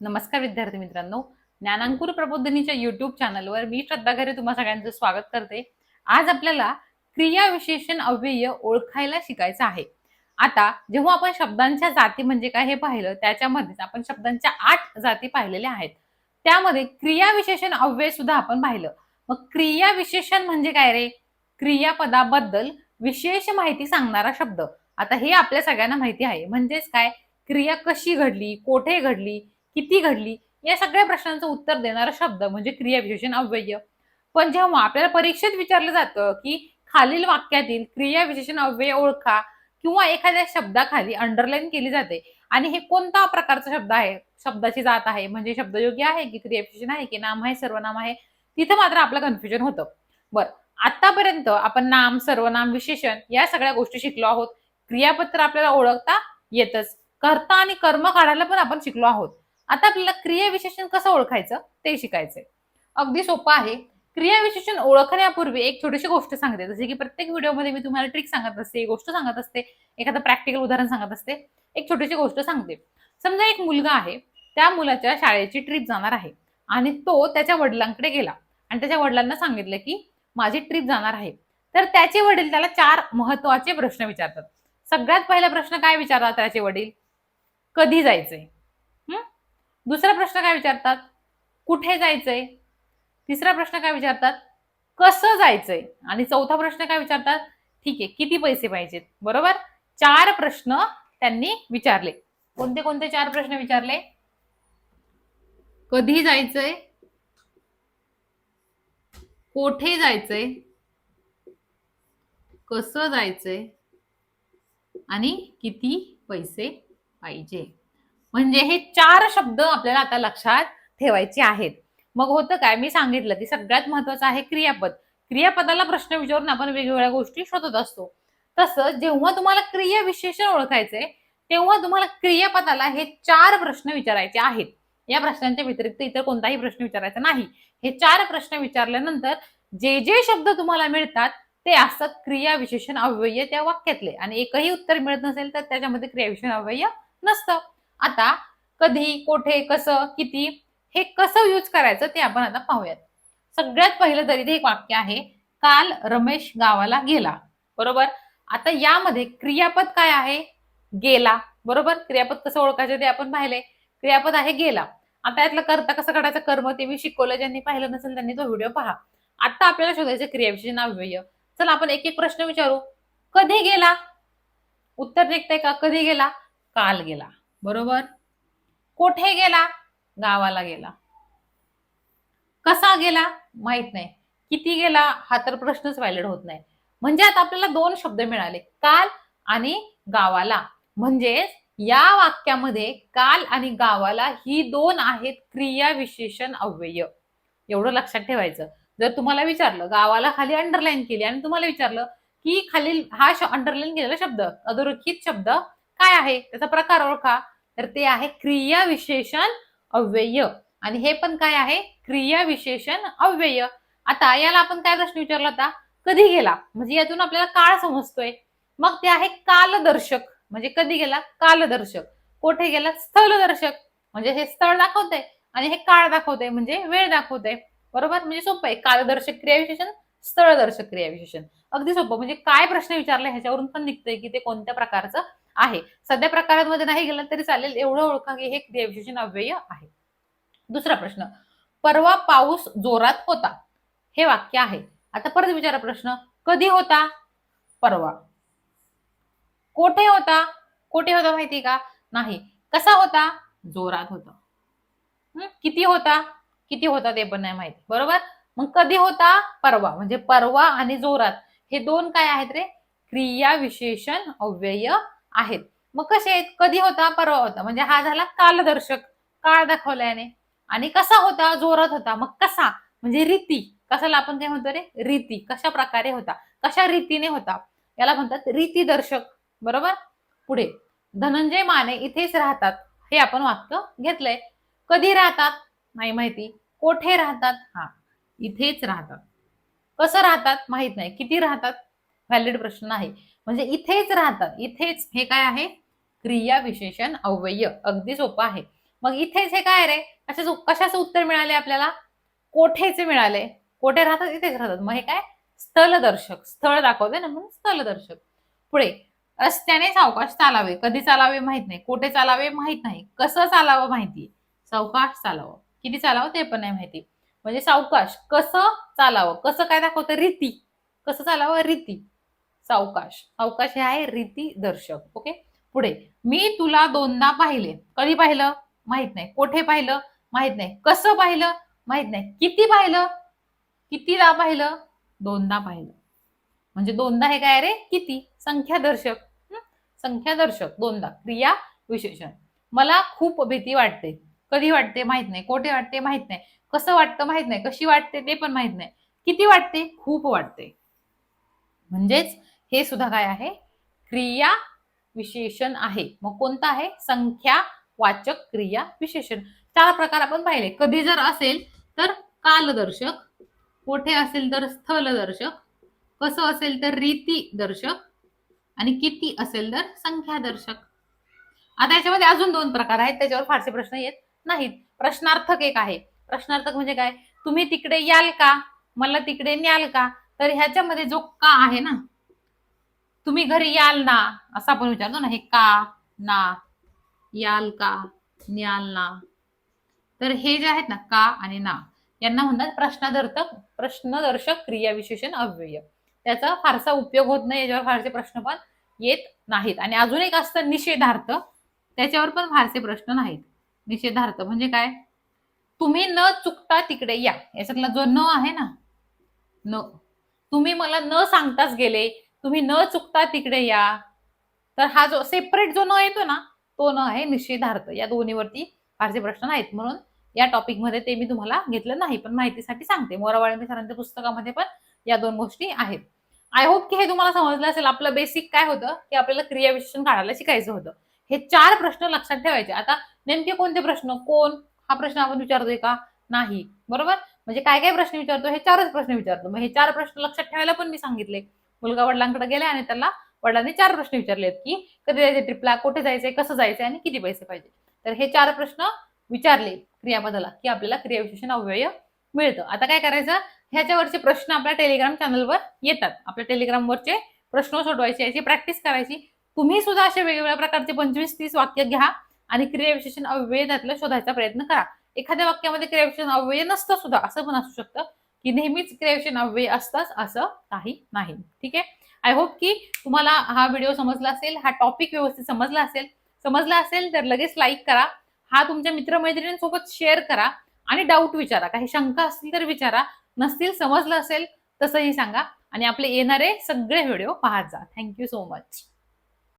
नमस्कार विद्यार्थी मित्रांनो. ज्ञानांकुर प्रबोधिनीच्या युट्यूब चॅनलवर मी श्रद्धा घरे तुम्हा सगळ्यांचं स्वागत करते. आज आपल्याला क्रिया विशेषण अव्यय ओळखायला शिकायचं आहे. आता जेव्हा आपण शब्दांच्या जाती म्हणजे काय हे पाहिलं त्याच्यामध्येच आपण शब्दांच्या आठ जाती पाहिलेल्या आहेत. त्यामध्ये क्रिया विशेषण अव्यय सुद्धा आपण पाहिलं. मग क्रिया विशेषण म्हणजे काय रे? क्रियापदाबद्दल विशेष माहिती सांगणारा शब्द. आता हे आपल्या सगळ्यांना माहिती आहे. म्हणजेच काय? क्रिया कशी घडली? कोठे घडली? किती घडली या सगळ्या प्रश्नांचं उत्तर देणारा शब्द म्हणजे क्रियाविशेषण अव्यय. पण जेव्हा आपल्याला परीक्षेत विचारलं जातं की खालील वाक्यातील क्रियाविशेषण अव्यय ओळखा किंवा एखाद्या शब्दाखाली अंडरलाईन केली जाते आणि हे कोणता प्रकारचा शब्द आहे शब्दाची जात आहे म्हणजे शब्दयोगी आहे की क्रियाविशेषण आहे की नाम आहे सर्वनाम आहे तिथं मात्र आपलं कन्फ्युजन होतं. बरं आतापर्यंत आपण नाम सर्वनाम विशेषण या सगळ्या गोष्टी शिकलो आहोत. क्रियापत्र आपल्याला ओळखता येतच. कर्ता आणि कर्म काढायला पण आपण शिकलो आहोत. आता आपल्याला क्रियाविशेषण कसं ओळखायचं? ते शिकायचंय. अगदी सोपं आहे. क्रियाविशेषण ओळखण्यापूर्वी एक छोटीशी गोष्ट सांगते. जसे की प्रत्येक व्हिडिओमध्ये मी तुम्हाला ट्रिक सांगत असते गोष्ट सांगत असते एखादं प्रॅक्टिकल उदाहरण सांगत असते एक छोटीशी गोष्ट सांगते. समजा एक मुलगा आहे त्या मुलाच्या शाळेची ट्रिप जाणार आहे आणि तो त्याच्या वडिलांकडे गेला आणि त्याच्या वडिलांना सांगितलं की माझी ट्रिप जाणार आहे. तर त्याचे वडील त्याला चार महत्त्वाचे प्रश्न विचारतात. सगळ्यात पहिला प्रश्न काय विचारतात त्याचे वडील? कधी जायचंय? दुसरा प्रश्न काय विचारतात? कुठे जायचंय? तिसरा प्रश्न काय विचारतात? कसं जायचंय? आणि चौथा प्रश्न काय विचारतात? ठीक आहे किती पैसे पाहिजेत? बरोबर? चार प्रश्न त्यांनी विचारले. कोणते कोणते चार प्रश्न विचारले? कधी जायचंय? कोठे जायचंय? कसं जायचंय? आणि किती पैसे पाहिजे? म्हणजे हे चार शब्द आपल्याला आता लक्षात ठेवायचे आहेत. मग होतं काय? मी सांगितलं की सगळ्यात महत्वाचं आहे क्रियापद. क्रियापदाला प्रश्न विचारून आपण वेगवेगळ्या गोष्टी शोधत असतो. तसं जेव्हा तुम्हाला क्रिया विशेषण ओळखायचे तेव्हा तुम्हाला क्रियापदाला हे चार प्रश्न विचारायचे आहेत. या प्रश्नांच्या व्यतिरिक्त इतर कोणताही प्रश्न विचारायचा नाही. हे चार प्रश्न विचारल्यानंतर जे जे शब्द तुम्हाला मिळतात ते असतात क्रिया विशेषण अव्यय त्या वाक्यातले. आणि एकही उत्तर मिळत नसेल तर त्याच्यामध्ये क्रियाविशेषण अव्यय नसतं. आता कधी कोठे कसं किती हे कसं यूज करायचं ते आपण आता पाहूयात. सगळ्यात पहिलं तरी ते एक वाक्य आहे काल रमेश गावाला गेला. बरोबर? आता यामध्ये क्रियापद काय आहे? गेला. बरोबर? क्रियापद कसं ओळखायचं ते आपण पाहिले. क्रियापद आहे गेला. आता यातलं करता कसं करायचं कर्म ते मी शिकवलं ज्यांनी पाहिलं नसेल त्यांनी तो व्हिडिओ पहा. आता आपल्याला शोधायचं क्रियाविषयी नाव्यय चला आपण एक एक प्रश्न विचारू. कधी गेला? उत्तर निघतंय का? कधी गेला? काल गेला. बरोबर? कुठे गेला? गावाला गेला. कसा गेला? माहीत नाही. किती गेला? हा तर प्रश्नच व्हॅलिड होत नाही. म्हणजे आता आपल्याला दोन शब्द मिळाले. काल आणि गावाला. म्हणजे या वाक्यामध्ये काल आणि गावाला ही दोन आहेत क्रिया विशेषण अव्यय. एवढं लक्षात ठेवायचं. जर तुम्हाला विचारलं गावाला खाली अंडरलाईन केली आणि तुम्हाला विचारलं की खालील हा अंडरलाईन केलेला शब्द अधोरेखित शब्द काय आहे? त्याचा प्रकार ओळखा. तर ते आहे क्रिया विशेषण अव्यय. आणि हे पण काय आहे? क्रिया विशेषण अव्यय. आता याला आपण काय प्रश्न विचारला होता? कधी गेला? म्हणजे यातून आपल्याला काळ समजतोय. मग ते आहे कालदर्शक. म्हणजे कधी गेला? कालदर्शक. कोठे गेला? स्थलदर्शक. म्हणजे हे स्थळ दाखवतंय आणि हे काळ दाखवतंय. म्हणजे वेळ दाखवतंय. बरोबर? म्हणजे सोपं आहे. कालदर्शक क्रियाविशेषण स्थळदर्शक क्रियाविशेषण. अगदी सोपं. म्हणजे काय प्रश्न विचारला ह्याच्यावरून पण निघतंय की ते कोणत्या प्रकारचं आहे. सध्या प्रकारांमध्ये नाही गेलं तरी चालेल एवढं ओळखा की हे क्रियाविशेषण अव्यय आहे. दुसरा प्रश्न परवा पाऊस जोरात होता. हे वाक्य आहे. आता परत विचारा प्रश्न कधी होता? परवा. कोठे होता? कोठे होता माहिती का? नाही. कसा होता? जोरात होता. किती होता? किती होता ते पण नाही माहिती. बरोबर? मग कधी होता? परवा. म्हणजे परवा आणि जोरात. हे दोन काय आहेत रे? क्रिया विशेषण अव्यय आहेत. मग कसे आहेत? कधी होता? परवा होता. म्हणजे हा झाला कालदर्शक. काळ दाखवल्याने आणि कसा होता? जोरात होता. मग कसा? म्हणजे रीती. कशाला आपण काय म्हणतो रे? रीती. कशा प्रकारे होता? कशा रीतीने होता? याला म्हणतात रीती दर्शक बरोबर? पुढे. धनंजय माने इथेच राहतात. हे आपण वाक्य घेतलंय. कधी राहतात? नाही माहिती. कोठे राहतात? हा. इथेच राहतात. कसं राहतात? माहीत नाही. किती राहतात? व्हॅलिड प्रश्न नाही म्हणजे इथेच राहतात. इथेच हे काय आहे? क्रिया विशेषण अव्यय. अगदी सोपं आहे. मग इथेच हे काय रे? कशाचं कशाचं उत्तर मिळाले आपल्याला? कोठेचे मिळाले? कोठे राहतात? इथेच राहतात. मग हे काय? स्थलदर्शक. स्थळ दाखवते ना म्हणून स्थलदर्शक. पुढे रस्त्याने सावकाश चालावे. कधी चालावे माहीत नाही. कोठे चालावे माहीत नाही. कसं चालावं माहिती? सावकाश चालावं. किती चालावं ते पण नाही माहिती. म्हणजे सावकाश कसं चालावं? कसं काय दाखवतं? रीती. कसं चालावं? रीती. सावकाश सावकाश हे आहे रीती दर्शक. ओके पुढे मी तुला दोनदा पाहिले. कधी पाहिलं? माहीत नाही. कोठे पाहिलं? माहीत नाही. कसं पाहिलं? माहीत नाही. किती पाहिलं? कितीदा पाहिलं? दोनदा पाहिलं. म्हणजे दोनदा हे काय रे? किती? संख्या दर्शक. संख्या दर्शक. दोनदा. क्रिया विशेषण. मला खूप भीती वाटते. कधी वाटते? माहीत नाही. कोठे वाटते? माहीत नाही. कसं वाटतं? माहीत नाही. कशी वाटते? ते पण माहीत नाही. किती वाटते? खूप वाटते. म्हणजेच हे सुद्धा काय आहे? क्रिया विशेषण आहे. मग कोणतं आहे? संख्या वाचक क्रिया विशेषण. चार प्रकार आपण पाहिले. कधी जर असेल तर कालदर्शक कोठे असेल तर स्थलदर्शक कसं असेल तर रीती दर्शक आणि किती असेल तर संख्या दर्शक आता याच्यामध्ये अजून दोन प्रकार आहेत त्याच्यावर फारसे प्रश्न येत नाहीत. प्रश्नार्थक एक आहे. प्रश्नार्थक म्हणजे काय? तुम्ही तिकडे याल का? मला तिकडे न्याल का? तर ह्याच्यामध्ये जो का आहे ना तुम्ही घरी याल ना असं आपण विचारतो ना हे का ना याल का न्याल ना. तर हे जे आहेत ना का आणि ना यांना म्हणतात प्रश्नादर्थक प्रश्नदर्शक क्रिया विशेषण अव्यय. त्याचा फारसा उपयोग होत नाही याच्यावर फारसे प्रश्न पण येत नाहीत. आणि अजून एक असतं निषेधार्थ त्याच्यावर पण फारसे प्रश्न नाहीत. निषेधार्थ म्हणजे काय? तुम्ही न चुकता तिकडे या. याच्यातला जो न आहे ना न. तुम्ही मला न सांगताच गेले तुम्ही न चुकता तिकडे या. तर हा जो सेपरेट जो न येतो ना तो न आहे निषेधार्थ. या दोन्हीवरती फारसे प्रश्न नाहीत. म्हणून या टॉपिकमध्ये ते मी तुम्हाला घेतलं नाही पण माहितीसाठी सांगते. मोरावाळे सरांच्या पुस्तकामध्ये पण या दोन गोष्टी आहेत. आय होप की हे तुम्हाला समजलं असेल. आपलं बेसिक काय होतं? की आपल्याला क्रियाविशेषण काढायला शिकायचं होतं. हे चार प्रश्न लक्षात ठेवायचे. आता नेमके कोणते प्रश्न? कोण? हा प्रश्न आपण विचारतोय का? नाही. बरोबर? म्हणजे काय काय प्रश्न विचारतो? हे चारच प्रश्न विचारतो. मग हे चार प्रश्न लक्षात ठेवायला पण मी सांगितले. मुलगा वडिलांकडे गेला आणि त्याला वडिलांनी चार प्रश्न विचारलेत की कधी जायचे ट्रिपला कुठे जायचंय कसं जायचंय आणि किती पैसे पाहिजे? तर हे चार प्रश्न विचारले क्रियापदाला की आपल्याला क्रियाविशेषण अव्यय मिळतं. आता काय करायचं? ह्याच्यावरचे प्रश्न आपल्या टेलिग्राम चॅनलवर येतात. आपल्या टेलिग्रामवरचे प्रश्न सोडवायचे याची प्रॅक्टिस करायची. तुम्ही सुद्धा असे वेगवेगळ्या प्रकारचे पंचवीस तीस वाक्य घ्या आणि क्रियाविशेषण अव्यय त्यातलं शोधायचा प्रयत्न करा. एखाद्या वाक्यामध्ये क्रियाविशेषण अव्यय नसतं सुद्धा असं पण असू शकतं. की नेहमीच क्रिएशन वे असतंच असं काही नाही. ठीक आहे? आय होप की तुम्हाला हा व्हिडिओ समजला असेल हा टॉपिक व्यवस्थित समजला असेल. समजला असेल तर लगेच लाईक करा. हा तुमच्या मित्रमैत्रिणींसोबत शेअर करा आणि डाऊट विचारा. काही शंका असतील तर विचारा. नसतील समजलं असेल तसंही सांगा. आणि आपले येणारे सगळे व्हिडिओ पाहत जा. Thank you so much